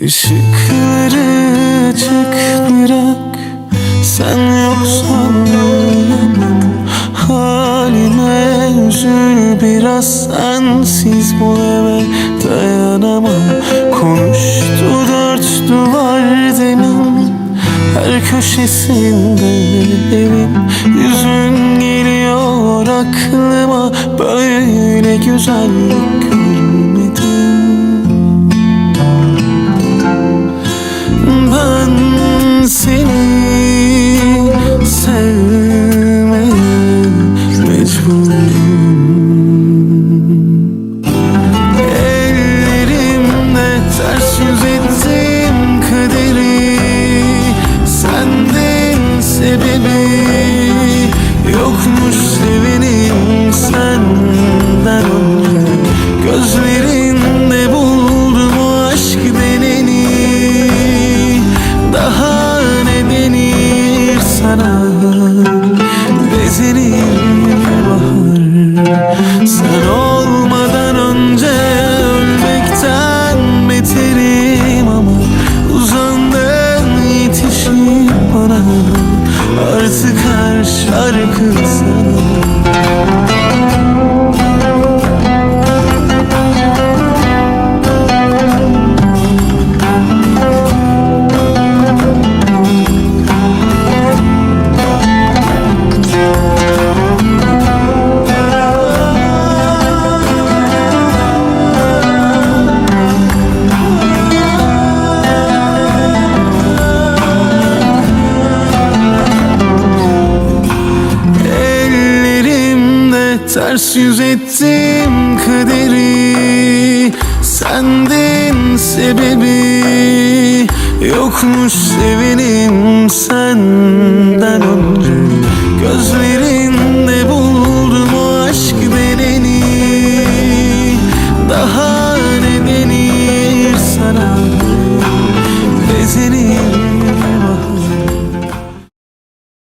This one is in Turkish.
Işıkları açık bırak. Sen yoksan dayanamam Halime üzül biraz Sensiz bu eve dayanamam. Konuştu dört duvar demin. Her köşesinde evin Yüzün geliyor aklıma. Böyle güzellik Sendin Her şarkı sana ters yüz ettim kaderi Sendin sebebi. Yokmuş sevenim senden önce. Gözlerinde buldum o aşk deneni. Daha